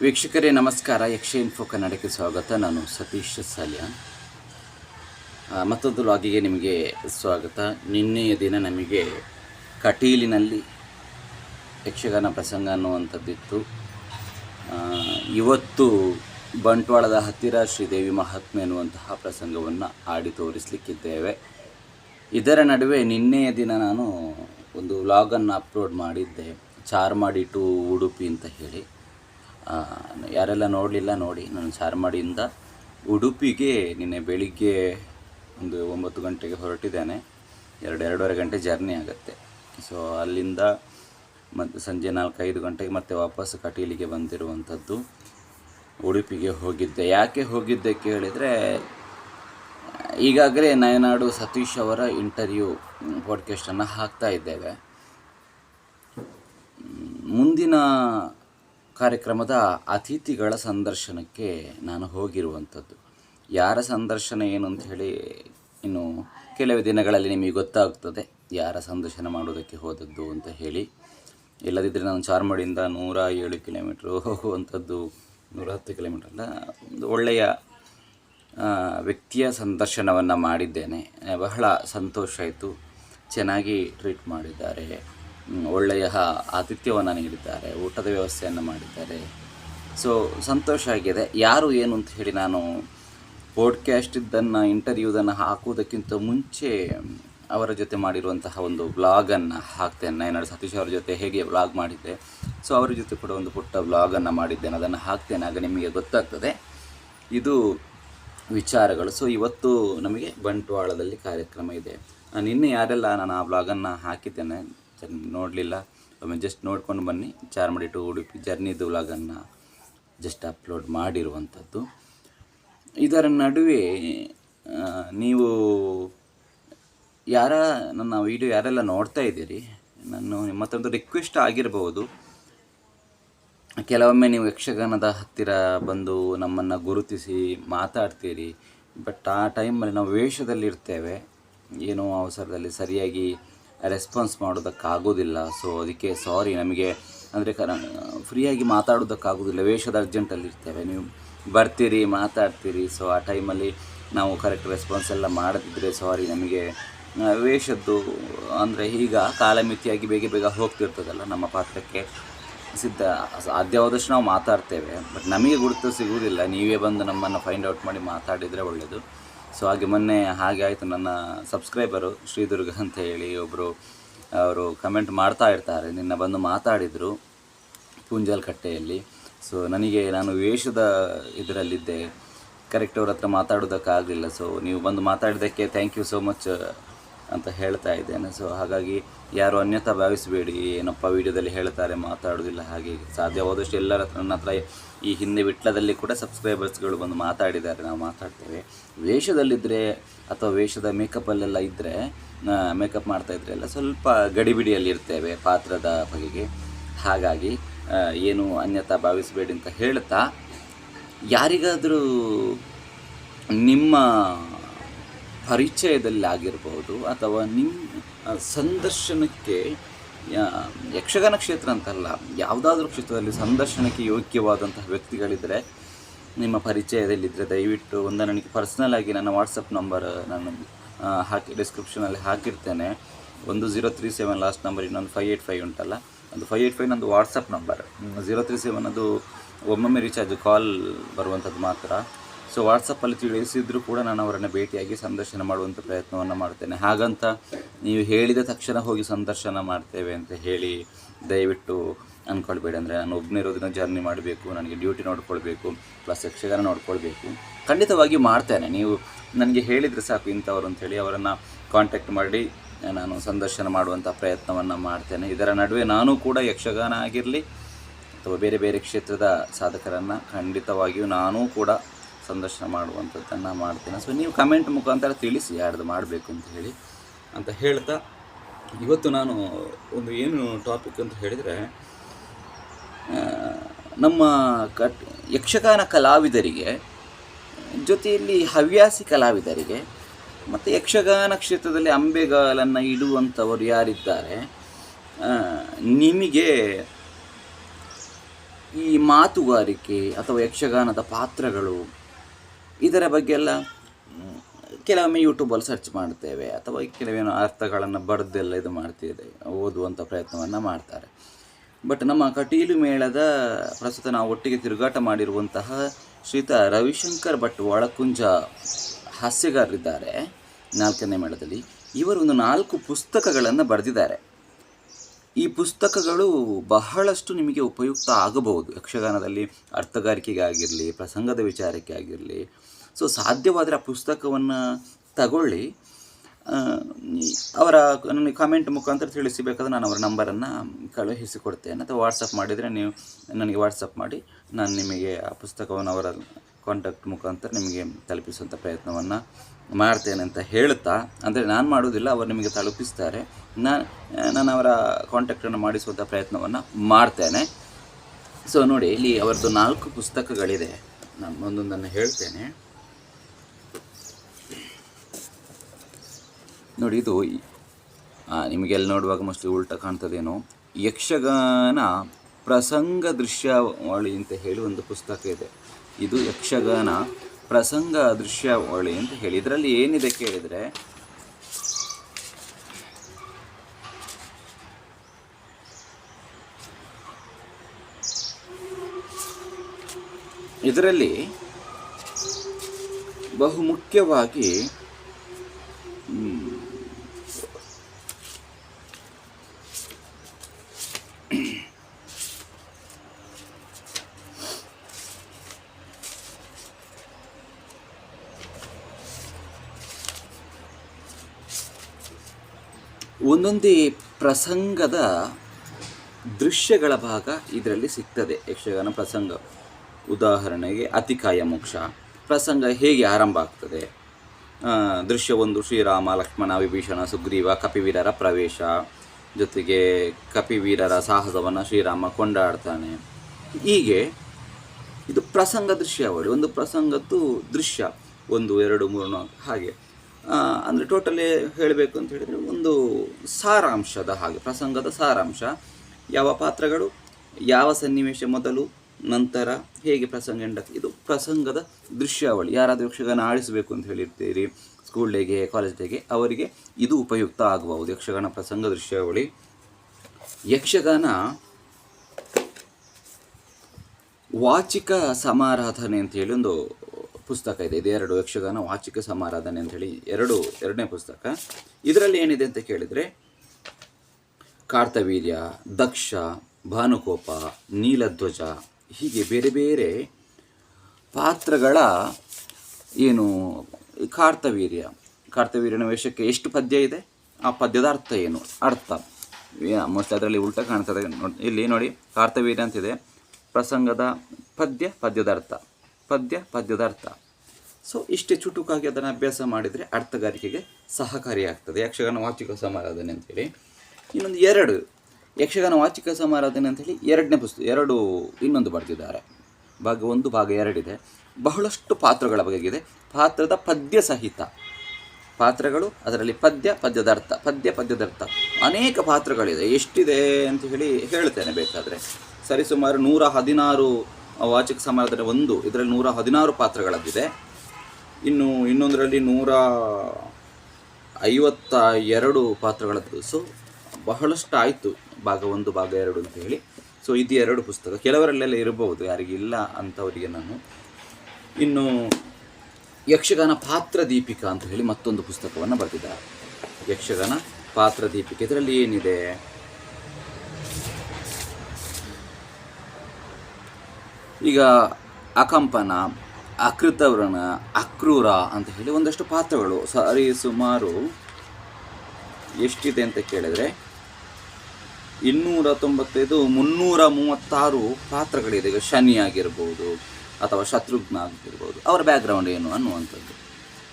ವೀಕ್ಷಕರೇ, ನಮಸ್ಕಾರ. ಯಕ್ಷ ಇನ್ಫೋ ಕನ್ನಡಕ್ಕೆ ಸ್ವಾಗತ. ನಾನು ಸತೀಶ್ ಸಾಲ್ಯ ಮತ್ತೊಂದು ಲಾಗಿಗೆ ನಿಮಗೆ ಸ್ವಾಗತ. ನಿನ್ನೆಯ ದಿನ ನಮಗೆ ಕಟೀಲಿನಲ್ಲಿ ಯಕ್ಷಗಾನ ಪ್ರಸಂಗ ಅನ್ನುವಂಥದ್ದಿತ್ತು. ಇವತ್ತು ಬಂಟ್ವಾಳದ ಹತ್ತಿರ ಶ್ರೀದೇವಿ ಮಹಾತ್ಮೆ ಎನ್ನುವಂತಹ ಪ್ರಸಂಗವನ್ನು ಆಡಿ ತೋರಿಸಲಿಕ್ಕಿದ್ದೇವೆ. ಇದರ ನಡುವೆ ನಿನ್ನೆಯ ದಿನ ನಾನು ಒಂದು ವ್ಲಾಗನ್ನು ಅಪ್ಲೋಡ್ ಮಾಡಿದ್ದೆ. ಚಾರ್ಮಾಡಿ ಟು ಉಡುಪಿ ಅಂತ ಹೇಳಿ. ಯಾರೆಲ್ಲ ನೋಡಲಿಲ್ಲ ನೋಡಿ ನಾನು ಚಾರ್ಮಾಡಿಯಿಂದ ಉಡುಪಿಗೆ ನಿನ್ನೆ ಬೆಳಿಗ್ಗೆ ಒಂದು ಒಂಬತ್ತು ಗಂಟೆಗೆ ಹೊರಟಿದ್ದೇನೆ. ಎರಡು, ಎರಡೂವರೆ ಗಂಟೆ ಜರ್ನಿ ಆಗುತ್ತೆ. ಸೊ ಅಲ್ಲಿಂದ ಮತ್ತು ಸಂಜೆ ನಾಲ್ಕೈದು ಗಂಟೆಗೆ ಮತ್ತೆ ವಾಪಸ್ ಕಟೀಲಿಗೆ ಬಂದಿರುವಂಥದ್ದು. ಉಡುಪಿಗೆ ಹೋಗಿದ್ದೆ. ಯಾಕೆ ಹೋಗಿದ್ದೆ ಕೇಳಿದರೆ, ಈಗಾಗಲೇ ನಯನಾಡು ಸತೀಶ್ ಅವರ ಇಂಟರ್ವ್ಯೂ ಪಾಡ್ಕಾಸ್ಟನ್ನು ಹಾಕ್ತಾ ಇದ್ದೇವೆ. ಮುಂದಿನ ಕಾರ್ಯಕ್ರಮದ ಅತಿಥಿಗಳ ಸಂದರ್ಶನಕ್ಕೆ ನಾನು ಹೋಗಿರುವಂಥದ್ದು. ಯಾರ ಸಂದರ್ಶನ ಏನು ಅಂತ ಹೇಳಿ ಇನ್ನು ಕೆಲವೇ ದಿನಗಳಲ್ಲಿ ನಿಮಗೆ ಗೊತ್ತಾಗ್ತದೆ. ಯಾರ ಸಂದರ್ಶನ ಮಾಡೋದಕ್ಕೆ ಹೋದದ್ದು ಅಂತ ಹೇಳಿ. ಇಲ್ಲದಿದ್ದರೆ ನಾನು ಚಾರ್ಮಾಡಿಯಿಂದ ನೂರ ಏಳು ಕಿಲೋಮೀಟ್ರ್ ಹೋಗುವಂಥದ್ದು, ನೂರ ಹತ್ತು ಕಿಲೋಮೀಟ್ರ್ ಅಲ್ಲ, ಒಂದು ಒಳ್ಳೆಯ ವ್ಯಕ್ತಿಯ ಸಂದರ್ಶನವನ್ನು ಮಾಡಿದ್ದೇನೆ. ಬಹಳ ಸಂತೋಷ ಆಯಿತು. ಚೆನ್ನಾಗಿ ಟ್ರೀಟ್ ಮಾಡಿದ್ದಾರೆ. ಒಳ್ಳೆಯ ಆತಿಥ್ಯವನ್ನು ನೀಡಿದ್ದಾರೆ, ಊಟದ ವ್ಯವಸ್ಥೆಯನ್ನು ಮಾಡಿದ್ದಾರೆ. ಸೊ ಸಂತೋಷ ಆಗಿದೆ. ಯಾರು ಏನು ಅಂತ ಹೇಳಿ ನಾನು ಪಾಡ್ಕ್ಯಾಸ್ಟ್ ಇದ್ದನ್ನು ಇಂಟರ್ವ್ಯೂದನ್ನು ಹಾಕುವುದಕ್ಕಿಂತ ಮುಂಚೆ ಅವರ ಜೊತೆ ಮಾಡಿರುವಂತಹ ಒಂದು ವ್ಲಾಗನ್ನು ಹಾಕ್ತೇನೆ. ನಾನು ಸತೀಶ್ ಅವರ ಜೊತೆ ಹೇಗೆ ವ್ಲಾಗ್ ಮಾಡಿದ್ದೆ. ಸೊ ಅವರ ಜೊತೆ ಕೂಡ ಒಂದು ಪುಟ್ಟ ವ್ಲಾಗನ್ನು ಮಾಡಿದ್ದೇನೆ. ಅದನ್ನು ಹಾಕ್ತೇನೆ. ಆಗ ನಿಮಗೆ ಗೊತ್ತಾಗ್ತದೆ. ಇದು ವಿಚಾರಗಳು. ಸೊ ಇವತ್ತು ನಮಗೆ ಬಂಟ್ವಾಳದಲ್ಲಿ ಕಾರ್ಯಕ್ರಮ ಇದೆ. ನಿನ್ನೆ ಯಾರೆಲ್ಲ ನಾನು ಆ ಬ್ಲಾಗನ್ನು ಹಾಕಿದ್ದೇನೆ ನೋಡಲಿಲ್ಲ. ಒಮ್ಮೆ ಜಸ್ಟ್ ನೋಡ್ಕೊಂಡು ಬನ್ನಿ. ಚಾರ್ಮಡಿ ಟು ಉಡುಪಿ ಜರ್ನಿದು ವ್ಲಾಗನ್ನು ಜಸ್ಟ್ ಅಪ್ಲೋಡ್ ಮಾಡಿರುವಂಥದ್ದು. ಇದರ ನಡುವೆ ನೀವು ಯಾರ, ನನ್ನ ವಿಡಿಯೋ ಯಾರೆಲ್ಲ ನೋಡ್ತಾ ಇದ್ದೀರಿ? ನಾನು ನಿಮ್ಮ ರಿಕ್ವೆಸ್ಟ್ ಆಗಿರಬಹುದು. ಕೆಲವೊಮ್ಮೆ ನೀವು ಯಕ್ಷಗಾನದ ಹತ್ತಿರ ಬಂದು ನಮ್ಮನ್ನು ಗುರುತಿಸಿ ಮಾತಾಡ್ತೀರಿ. ಬಟ್ ಆ ಟೈಮಲ್ಲಿ ನಾವು ವೇಷದಲ್ಲಿ ಇರ್ತೇವೆ ಏನೋ ಅವಸರದಲ್ಲಿ ಸರಿಯಾಗಿ ರೆಸ್ಪಾನ್ಸ್ ಮಾಡೋದಕ್ಕಾಗೋದಿಲ್ಲ. ಸೊ ಅದಕ್ಕೆ ಸಾರಿ ನಮಗೆ ಅಂದರೆ ಕರ ಫ್ರೀಯಾಗಿ ಮಾತಾಡೋದಕ್ಕಾಗೋದಿಲ್ಲ. ವೇಷದ ಅರ್ಜೆಂಟಲ್ಲಿ ಇರ್ತೇವೆ ನೀವು ಬರ್ತೀರಿ, ಮಾತಾಡ್ತೀರಿ. ಸೊ ಆ ಟೈಮಲ್ಲಿ ನಾವು ಕರೆಕ್ಟ್ ರೆಸ್ಪಾನ್ಸ್ ಎಲ್ಲ ಮಾಡದಿದ್ದರೆ ಸಾರಿ ನಮಗೆ ವೇಷದ್ದು ಅಂದರೆ ಈಗ ಕಾಲಮಿತಿಯಾಗಿ ಬೇಗ ಬೇಗ ಹೋಗ್ತಿರ್ತದಲ್ಲ ನಮ್ಮ ಪಾತ್ರಕ್ಕೆ. ಸಿದ್ಧ ಸಾಧ್ಯವಾದಷ್ಟು ನಾವು ಮಾತಾಡ್ತೇವೆ. ಬಟ್ ನಮಗೆ ಗುರುತು ಸಿಗುವುದಿಲ್ಲ. ನೀವೇ ಬಂದು ನಮ್ಮನ್ನು ಫೈಂಡ್ ಔಟ್ ಮಾಡಿ ಮಾತಾಡಿದರೆ ಒಳ್ಳೆಯದು ಸೊ ಹಾಗೆ ಮೊನ್ನೆ ಹಾಗೆ ಆಯಿತು. ನನ್ನ ಸಬ್ಸ್ಕ್ರೈಬರು ಶ್ರೀದುರ್ಗ ಅಂತ ಹೇಳಿ ಒಬ್ಬರು ಅವರು ಕಮೆಂಟ್ ಮಾಡ್ತಾ ಇರ್ತಾರೆ. ನಿನ್ನ ಬಂದು ಮಾತಾಡಿದರು ಪೂಂಜಲ್ ಕಟ್ಟೆಯಲ್ಲಿ ಸೊ ನನಗೆ ನಾನು ವೇಷದ ಇದರಲ್ಲಿದ್ದೆ. ಕರೆಕ್ಟ್ ಅವ್ರ ಹತ್ರ ಮಾತಾಡೋದಕ್ಕಾಗಲಿಲ್ಲ ಸೊ ನೀವು ಬಂದು ಮಾತಾಡಿದ್ದಕ್ಕೆ ಥ್ಯಾಂಕ್ ಯು ಸೋ ಮಚ್ ಅಂತ ಹೇಳ್ತಾ ಇದ್ದೇನೆ. ಸೊ ಹಾಗಾಗಿ ಯಾರು ಅನ್ಯತಾ ಭಾವಿಸಬೇಡಿ. ಏನಪ್ಪ ವಿಡಿಯೋದಲ್ಲಿ ಹೇಳ್ತಾರೆ, ಮಾತಾಡೋದಿಲ್ಲ ಹಾಗೆ ಸಾಧ್ಯವಾದಷ್ಟು ಎಲ್ಲರ ಹತ್ರ, ನನ್ನ ಹತ್ರ ಈ ಹಿಂದೆ ವಿಟ್ಲದಲ್ಲಿ ಕೂಡ ಸಬ್ಸ್ಕ್ರೈಬರ್ಸ್ಗಳು ಬಂದು ಮಾತಾಡಿದ್ದಾರೆ. ನಾವು ಮಾತಾಡ್ತೇವೆ. ವೇಷದಲ್ಲಿದ್ದರೆ ಅಥವಾ ವೇಷದ ಮೇಕಪ್ಪಲ್ಲೆಲ್ಲ ಇದ್ದರೆ ಮೇಕಪ್ ಮಾಡ್ತಾ ಇದ್ರೆ ಎಲ್ಲ ಸ್ವಲ್ಪ ಗಡಿಬಿಡಿಯಲ್ಲಿ ಇರ್ತೇವೆ ಪಾತ್ರದ ಬಗೆಗೆ. ಹಾಗಾಗಿ ಏನು ಅನ್ಯತಾ ಭಾವಿಸಬೇಡಿ ಅಂತ ಹೇಳ್ತಾ, ಯಾರಿಗಾದರೂ ನಿಮ್ಮ ಪರಿಚಯದಲ್ಲಿ ಆಗಿರಬಹುದು ಅಥವಾ ನಿಮ್ಮ ಸಂದರ್ಶನಕ್ಕೆ ಯಕ್ಷಗಾನ ಕ್ಷೇತ್ರ ಅಂತಲ್ಲ, ಯಾವುದಾದ್ರೂ ಕ್ಷೇತ್ರದಲ್ಲಿ ಸಂದರ್ಶನಕ್ಕೆ ಯೋಗ್ಯವಾದಂತಹ ವ್ಯಕ್ತಿಗಳಿದ್ದರೆ ನಿಮ್ಮ ಪರಿಚಯದಲ್ಲಿದ್ದರೆ ದಯವಿಟ್ಟು ಒಂದು ನನಗೆ ಪರ್ಸ್ನಲ್ ಆಗಿ ನನ್ನ ವಾಟ್ಸಪ್ ನಂಬರ್ ನಾನು ಹಾಕಿ ಡಿಸ್ಕ್ರಿಪ್ಷನಲ್ಲಿ ಹಾಕಿರ್ತೇನೆ. ಒಂದು zero three seven last number ಇನ್ನೊಂದು ಫೈವ್ ಏಯ್ಟ್ ಫೈವ್ ಉಂಟಲ್ಲ ಅದು ಫೈವ್ ಏಯ್ಟ್ ಫೈವ್ ನಂದು WhatsApp number zero three seven ಅದು ಒಮ್ಮೊಮ್ಮೆ ರೀಚಾರ್ಜ್ ಕಾಲ್ ಬರುವಂಥದ್ದು ಮಾತ್ರ. ಸೊ ವಾಟ್ಸಪ್ಪಲ್ಲಿ ತಿಳಿಸಿದರೂ ಕೂಡ ನಾನು ಅವರನ್ನು ಭೇಟಿಯಾಗಿ ಸಂದರ್ಶನ ಮಾಡುವಂಥ ಪ್ರಯತ್ನವನ್ನು ಮಾಡ್ತೇನೆ ಹಾಗಂತ ನೀವು ಹೇಳಿದ ತಕ್ಷಣ ಹೋಗಿ ಸಂದರ್ಶನ ಮಾಡ್ತೇವೆ ಅಂತ ಹೇಳಿ ದಯವಿಟ್ಟು ಅಂದ್ಕೊಳ್ಬೇಡಿ ಅಂದರೆ ನಾನು ಒಬ್ಬನೇ ಇರೋದನ್ನ ಜರ್ನಿ ಮಾಡಬೇಕು, ನನಗೆ ಡ್ಯೂಟಿ ನೋಡ್ಕೊಳ್ಬೇಕು ಪ್ಲಸ್ ಯಕ್ಷಗಾನ ನೋಡ್ಕೊಳ್ಬೇಕು. ಖಂಡಿತವಾಗಿ ಮಾಡ್ತೇನೆ. ನೀವು ನನಗೆ ಹೇಳಿದರೆ ಸಾಕು ಇಂಥವ್ರು ಅಂಥೇಳಿ ಅವರನ್ನು ಕಾಂಟ್ಯಾಕ್ಟ್ ಮಾಡಿ ನಾನು ಸಂದರ್ಶನ ಮಾಡುವಂಥ ಪ್ರಯತ್ನವನ್ನು ಮಾಡ್ತೇನೆ. ಇದರ ನಡುವೆ ನಾನು ಕೂಡ ಯಕ್ಷಗಾನ ಆಗಿರಲಿ ಅಥವಾ ಬೇರೆ ಬೇರೆ ಕ್ಷೇತ್ರದ ಸಾಧಕರನ್ನು ಖಂಡಿತವಾಗಿಯೂ ನಾನೂ ಕೂಡ ಸಂದರ್ಶನ ಮಾಡುವಂಥದ್ದನ್ನು ಮಾಡ್ತೇನೆ. ಸೊ ನೀವು ಕಮೆಂಟ್ ಮುಖಾಂತರ ತಿಳಿಸಿ ಯಾರ್ದು ಮಾಡಬೇಕು ಅಂತ ಹೇಳಿ. ಅಂತ ಹೇಳ್ತಾ, ಇವತ್ತು ನಾನು ಒಂದು ಏನು ಟಾಪಿಕ್ ಅಂತ ಹೇಳಿದರೆ ನಮ್ಮ ಕಟ್, ಯಕ್ಷಗಾನ ಕಲಾವಿದರಿಗೆ, ಜೊತೆಯಲ್ಲಿ ಹವ್ಯಾಸಿ ಕಲಾವಿದರಿಗೆ, ಮತ್ತು ಯಕ್ಷಗಾನ ಕ್ಷೇತ್ರದಲ್ಲಿ ಅಂಬೆಗಾಲನ್ನು ಇಡುವಂಥವರು ಯಾರಿದ್ದಾರೆ ನಿಮಗೆ ಈ ಮಾತುಗಾರಿಕೆ ಅಥವಾ ಯಕ್ಷಗಾನದ ಪಾತ್ರಗಳು ಇದರ ಬಗ್ಗೆ ಎಲ್ಲ ಕೆಲವೊಮ್ಮೆ ಯೂಟ್ಯೂಬಲ್ಲಿ ಸರ್ಚ್ ಮಾಡ್ತೇವೆ, ಅಥವಾ ಕೆಲವೇನೋ ಅರ್ಥಗಳನ್ನು ಬರೆದೆಲ್ಲ ಇದು ಮಾಡ್ತಿದೆ ಓದುವಂಥ ಪ್ರಯತ್ನವನ್ನು ಮಾಡ್ತಾರೆ. ಬಟ್ ನಮ್ಮ ಕಟೀಲು ಮೇಳದ ಪ್ರಸ್ತುತ ನಾವು ಒಟ್ಟಿಗೆ ತಿರುಗಾಟ ಮಾಡಿರುವಂತಹ ಶ್ರೀತ ರವಿಶಂಕರ್ ಭಟ್ ಒಳಕುಂಜ ಹಾಸ್ಯಗಾರರಿದ್ದಾರೆ, ನಾಲ್ಕನೇ ಮೇಳದಲ್ಲಿ. ಇವರು ಒಂದು ನಾಲ್ಕು ಪುಸ್ತಕಗಳನ್ನು ಬರೆದಿದ್ದಾರೆ. ಈ ಪುಸ್ತಕಗಳು ಬಹಳಷ್ಟು ನಿಮಗೆ ಉಪಯುಕ್ತ ಆಗಬಹುದು. ಯಕ್ಷಗಾನದಲ್ಲಿ ಅರ್ಥಗಾರಿಕೆಗಾಗಿರಲಿ, ಪ್ರಸಂಗದ ವಿಚಾರಕ್ಕೆ ಆಗಿರಲಿ ಸೊ ಸಾಧ್ಯವಾದರೆ ಆ ಪುಸ್ತಕವನ್ನು ತಗೊಳ್ಳಿ. ಅವರ ನನಗೆ ಕಾಮೆಂಟ್ ಮುಖಾಂತರ ತಿಳಿಸಬೇಕಾದ್ರೆ ನಾನು ಅವರ ನಂಬರನ್ನು ಕಳುಹಿಸಿಕೊಡ್ತೇನೆ. ಅಥವಾ ವಾಟ್ಸಪ್ ಮಾಡಿದರೆ ನೀವು ನನಗೆ ವಾಟ್ಸಪ್ ಮಾಡಿ, ನಾನು ನಿಮಗೆ ಆ ಪುಸ್ತಕವನ್ನು ಅವರ ಕಾಂಟ್ಯಾಕ್ಟ್ ಮುಖಾಂತರ ನಿಮಗೆ ತಲುಪಿಸುವಂಥ ಪ್ರಯತ್ನವನ್ನು ಮಾಡ್ತೇನೆ ಅಂತ ಹೇಳ್ತಾ, ಅಂದರೆ ನಾನು ಮಾಡೋದಿಲ್ಲ ಅವರು ನಿಮಗೆ ತಲುಪಿಸ್ತಾರೆ. ನಾನು ನಾನು ಅವರ ಕಾಂಟ್ಯಾಕ್ಟನ್ನು ಮಾಡಿಸುವಂಥ ಪ್ರಯತ್ನವನ್ನು ಮಾಡ್ತೇನೆ. ಸೊ ನೋಡಿ, ಇಲ್ಲಿ ಅವರದ್ದು ನಾಲ್ಕು ಪುಸ್ತಕಗಳಿದೆ. ನಾನು ಒಂದೊಂದನ್ನು ಹೇಳ್ತೇನೆ. ನೋಡಿ, ಇದು ನಿಮಗೆಲ್ಲಿ ನೋಡುವಾಗ ಮೋಸ್ಟ್ಲಿ ಉಲ್ಟ ಕಾಣ್ತದೇನೋ. ಯಕ್ಷಗಾನ ಪ್ರಸಂಗ ದೃಶ್ಯಾವಳಿ ಅಂತ ಹೇಳಿ ಒಂದು ಪುಸ್ತಕ ಇದೆ. ಇದು ಯಕ್ಷಗಾನ ಪ್ರಸಂಗ ದೃಶ್ಯಾವಳಿ ಅಂತ ಹೇಳಿ. ಇದರಲ್ಲಿ ಏನಿದೆ ಕೇಳಿದರೆ? ಇದರಲ್ಲಿ ಬಹುಮುಖ್ಯವಾಗಿ ಒಂದೊಂದೇ ಪ್ರಸಂಗದ ದೃಶ್ಯಗಳ ಭಾಗ ಇದರಲ್ಲಿ ಸಿಗ್ತದೆ. ಯಕ್ಷಗಾನ ಪ್ರಸಂಗ, ಉದಾಹರಣೆಗೆ ಅತಿಕಾಯ ಮೋಕ್ಷ, ಪ್ರಸಂಗ ಹೇಗೆ ಆರಂಭ ಆಗ್ತದೆ. ದೃಶ್ಯ ಒಂದು, ಶ್ರೀರಾಮ, ಲಕ್ಷ್ಮಣ, ವಿಭೀಷಣ, ಸುಗ್ರೀವ, ಕಪಿವೀರರ ಪ್ರವೇಶ, ಜೊತೆಗೆ ಕಪಿವೀರರ ಸಾಹಸವನ್ನು ಶ್ರೀರಾಮ ಕೊಂಡಾಡ್ತಾನೆ. ಹೀಗೆ ಇದು ಪ್ರಸಂಗ ದೃಶ್ಯಾವಳಿ. ಒಂದು ಪ್ರಸಂಗದ್ದು ದೃಶ್ಯ. ಒಂದು, ಎರಡು, ಮೂರು, ನಾಲ್ಕು, ಹಾಗೆ. ಅಂದರೆ ಟೋಟಲಿ ಹೇಳಬೇಕು ಅಂತ ಹೇಳಿದರೆ ಒಂದು ಸಾರಾಂಶದ ಹಾಗೆ, ಪ್ರಸಂಗದ ಸಾರಾಂಶ. ಯಾವ ಪಾತ್ರಗಳು, ಯಾವ ಸನ್ನಿವೇಶ ಮೊದಲು, ನಂತರ ಹೇಗೆ ಪ್ರಸಂಗ ಎಂಡ ಇದು ಪ್ರಸಂಗದ ದೃಶ್ಯಾವಳಿ. ಯಾರಾದರೂ ಯಕ್ಷಗಾನ ಆಡಿಸಬೇಕು ಅಂತ ಹೇಳಿರ್ತೀರಿ ಸ್ಕೂಲ್ ಡೇಗೆ ಕಾಲೇಜ್ ಡೇಗೆ ಅವರಿಗೆ ಇದು ಉಪಯುಕ್ತ ಆಗಬಹುದು, ಯಕ್ಷಗಾನ ಪ್ರಸಂಗ ದೃಶ್ಯಾವಳಿ. ಯಕ್ಷಗಾನ ವಾಚಿಕ ಸಮಾರಾಧನೆ ಅಂತ ಹೇಳಿ ಒಂದು ಪುಸ್ತಕ ಇದೆ. ಇದು ಎರಡು ಯಕ್ಷಗಾನ ವಾಚಿಕ ಸಮಾರಾಧನೆ ಅಂತ ಹೇಳಿ ಎರಡು, ಎರಡನೇ ಪುಸ್ತಕ. ಇದರಲ್ಲಿ ಏನಿದೆ ಅಂತ ಕೇಳಿದರೆ, ಕಾರ್ತವೀರ್ಯ, ದಕ್ಷ, ಭಾನುಕೋಪ, ನೀಲಧ್ವಜ, ಹೀಗೆ ಬೇರೆ ಬೇರೆ ಪಾತ್ರಗಳ ಏನು ಕಾರ್ತವೀರ್ಯ. ಕಾರ್ತವೀರ್ಯನ ವೇಷಕ್ಕೆ ಎಷ್ಟು ಪದ್ಯ ಇದೆ? ಆ ಪದ್ಯದ ಅರ್ಥ ಏನು? ಅರ್ಥ. ಮೋಸ್ಟ್ಲಿ ಅದರಲ್ಲಿ ಉಲ್ಟ ಕಾಣ್ತದೆ. ಇಲ್ಲಿ ನೋಡಿ, ಕಾರ್ತವೀರ್ಯ ಅಂತಿದೆ. ಪ್ರಸಂಗದ ಪದ್ಯ, ಪದ್ಯದ ಅರ್ಥ. ಪದ್ಯ, ಪದ್ಯದ ಅರ್ಥ. ಸೊ ಇಷ್ಟೇ ಚುಟುಕಾಗಿ ಅದನ್ನು ಅಭ್ಯಾಸ ಮಾಡಿದರೆ ಅರ್ಥಗಾರಿಕೆಗೆ ಸಹಕಾರಿಯಾಗ್ತದೆ. ಯಕ್ಷಗಾನ ವಾಚಿಕ ಸಮಾರಾಧನೆ ಅಂತೇಳಿ. ಇನ್ನೊಂದು ಎರಡು. ಯಕ್ಷಗಾನ ವಾಚಿಕ ಸಮಾರಾಧನೆ ಅಂತೇಳಿ ಎರಡನೇ ಪುಸ್ತಕ ಎರಡು, ಇನ್ನೊಂದು ಬರೆದಿದ್ದಾರೆ. ಭಾಗ ಒಂದು, ಭಾಗ ಎರಡಿದೆ ಬಹಳಷ್ಟು ಪಾತ್ರಗಳ ಬಗೆಗಿದೆ. ಪಾತ್ರದ ಪದ್ಯ ಸಹಿತ. ಪಾತ್ರಗಳು, ಅದರಲ್ಲಿ ಪದ್ಯ, ಪದ್ಯದ ಅರ್ಥ. ಪದ್ಯ, ಪದ್ಯದ ಅರ್ಥ. ಅನೇಕ ಪಾತ್ರಗಳಿದೆ. ಎಷ್ಟಿದೆ ಅಂತ ಹೇಳಿ ಹೇಳ್ತೇನೆ ಬೇಕಾದರೆ. ಸರಿಸುಮಾರು ನೂರ ಹದಿನಾರು ವಾಚಿಕ ಸಮಾರಾಧನೆ ಒಂದು, ಇದರಲ್ಲಿ ನೂರ ಹದಿನಾರು ಪಾತ್ರಗಳದ್ದಿದೆ. ಇನ್ನು ಇನ್ನೊಂದರಲ್ಲಿ ನೂರ ಐವತ್ತ ಎರಡು ಪಾತ್ರಗಳದ್ದು. ಸೊ ಬಹಳಷ್ಟು ಆಯಿತು ಭಾಗ ಒಂದು, ಭಾಗ ಎರಡು ಅಂತ ಹೇಳಿ. ಸೊ ಇದು ಎರಡು ಪುಸ್ತಕ. ಕೆಲವರಲ್ಲೆಲ್ಲ ಇರಬಹುದು ಯಾರಿಗಿಲ್ಲ ಅಂಥವರಿಗೆ ನಾನು. ಇನ್ನು ಯಕ್ಷಗಾನ ಪಾತ್ರ ದೀಪಿಕಾ ಅಂತ ಹೇಳಿ ಮತ್ತೊಂದು ಪುಸ್ತಕವನ್ನು ಬರೆದಿದ್ದಾರೆ. ಯಕ್ಷಗಾನ ಪಾತ್ರ ದೀಪಿಕೆ. ಇದರಲ್ಲಿ ಏನಿದೆ? ಈಗ ಅಕಂಪನ ಅಕೃತವ್ರಣ ಅಕ್ರೂರ ಅಂತ ಹೇಳಿ ಒಂದಷ್ಟು ಪಾತ್ರಗಳು. ಸರಿ, ಸುಮಾರು ಎಷ್ಟಿದೆ ಅಂತ ಕೇಳಿದರೆ ಇನ್ನೂರ ತೊಂಬತ್ತೈದು ಮುನ್ನೂರ ಮೂವತ್ತಾರು ಪಾತ್ರಗಳಿದೆ. ಈಗ ಶನಿ ಆಗಿರ್ಬೋದು ಅಥವಾ ಶತ್ರುಘ್ನ ಆಗಿರ್ಬೋದು. ಅವರ ಬ್ಯಾಕ್ಗ್ರೌಂಡ್ ಏನು ಅನ್ನುವಂಥದ್ದು.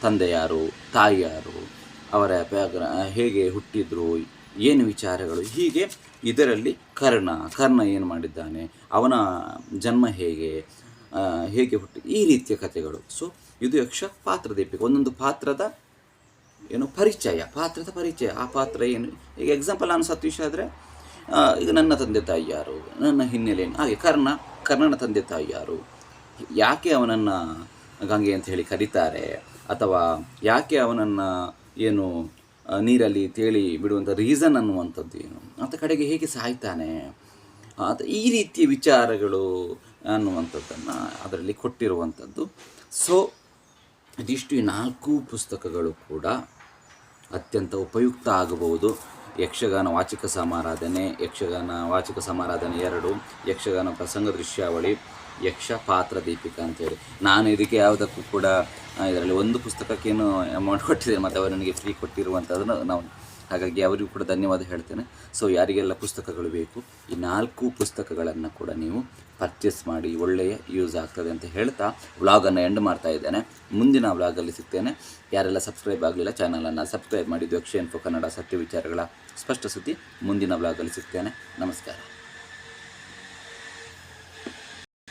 ತಂದೆ ಯಾರು, ತಾಯಿ ಯಾರು, ಅವರ ಬ್ಯಾಗ್ರ ಹೇಗೆ ಹುಟ್ಟಿದ್ರು, ಏನು ವಿಚಾರಗಳು, ಹೀಗೆ ಇದರಲ್ಲಿ ಕರ್ಣ ಕರ್ಣ ಏನು ಮಾಡಿದ್ದಾನೆ, ಅವನ ಜನ್ಮ ಹೇಗೆ ಹೇಗೆ ಹುಟ್ಟಿ ಈ ರೀತಿಯ ಕಥೆಗಳು. ಸೊ ಇದು ಯಕ್ಷ ಪಾತ್ರ ದೀಪಿಕ. ಒಂದೊಂದು ಪಾತ್ರದ ಏನು ಪರಿಚಯ, ಪಾತ್ರದ ಪರಿಚಯ. ಆ ಪಾತ್ರ ಏನು? ಈಗ ಎಕ್ಸಾಂಪಲ್ ನಾನು ಸತೀಶ್ ಆದರೆ ಈಗ ನನ್ನ ತಂದೆ ತಾಯಿ ಯಾರು? ನನ್ನ ಹಿನ್ನೆಲೆ ಹಾಗೆ ಕರ್ಣ, ಕರ್ಣನ ತಂದೆ ತಾಯಿ ಯಾರು? ಯಾಕೆ ಅವನನ್ನು ಗಂಗೆ ಅಂತ ಹೇಳಿ ಕರೀತಾರೆ? ಅಥವಾ ಯಾಕೆ ಅವನನ್ನು ಏನು ನೀರಲ್ಲಿ ತೇಳಿ ಬಿಡುವಂಥ ರೀಸನ್ ಅನ್ನುವಂಥದ್ದು ಏನು? ಆತ ಕಡೆಗೆ ಹೇಗೆ ಸಾಯ್ತಾನೆ? ಆತ ಈ ರೀತಿಯ ವಿಚಾರಗಳು ಅನ್ನುವಂಥದ್ದನ್ನು ಅದರಲ್ಲಿ ಕೊಟ್ಟಿರುವಂಥದ್ದು. ಸೊ ಇದಿಷ್ಟು ಈ ನಾಲ್ಕು ಪುಸ್ತಕಗಳು ಕೂಡ ಅತ್ಯಂತ ಉಪಯುಕ್ತ ಆಗಬಹುದು. ಯಕ್ಷಗಾನ ವಾಚಿಕ ಸಮಾರಾಧನೆ, ಯಕ್ಷಗಾನ ವಾಚಿಕ ಸಮಾರಾಧನೆ ಎರಡು, ಯಕ್ಷಗಾನ ಪ್ರಸಂಗ ದೃಶ್ಯಾವಳಿ ಯಕ್ಷ ಪಾತ್ರ ದೀಪಿಕಾ ಅಂತೇಳಿ. ನಾನು ಇದಕ್ಕೆ ಯಾವುದಕ್ಕೂ ಕೂಡ ಇದರಲ್ಲಿ ಒಂದು ಪುಸ್ತಕಕ್ಕೇನು ಅಮೌಂಟ್ ಕೊಟ್ಟಿದ್ದೇನೆ, ಮತ್ತು ಅವರು ನನಗೆ ಫ್ರೀ ಕೊಟ್ಟಿರುವಂಥದ್ದನ್ನು ನಾವು ಹಾಗಾಗಿ ಅವರಿಗೂ ಕೂಡ ಧನ್ಯವಾದ ಹೇಳ್ತೇನೆ. ಸೊ ಯಾರಿಗೆಲ್ಲ ಪುಸ್ತಕಗಳು ಬೇಕು, ಈ ನಾಲ್ಕು ಪುಸ್ತಕಗಳನ್ನು ಕೂಡ ನೀವು ಪರ್ಚೇಸ್ ಮಾಡಿ ಒಳ್ಳೆಯ ಯೂಸ್ ಆಗ್ತದೆ ಅಂತ ಹೇಳ್ತಾ ವ್ಲಾಗನ್ನು ಎಂಡ್ ಮಾಡ್ತಾ ಇದ್ದೇನೆ. ಮುಂದಿನ ವ್ಲಾಗಲ್ಲಿ ಸಿಗ್ತೇನೆ. ಯಾರೆಲ್ಲ ಸಬ್ಸ್ಕ್ರೈಬ್ ಆಗಲಿಲ್ಲ ಚಾನಲನ್ನು ಸಬ್ಸ್ಕ್ರೈಬ್ ಮಾಡಿದ್ದು ಯಕ್ಷ ಇನ್ಫೋ ಕನ್ನಡ ಸತ್ಯ ವಿಚಾರಗಳ ಸ್ಪಷ್ಟ ಸುದ್ದಿ ಮುಂದಿನ ವ್ಲಾಗಲ್ಲಿ ಸಿಗ್ತೇನೆ. ನಮಸ್ಕಾರ.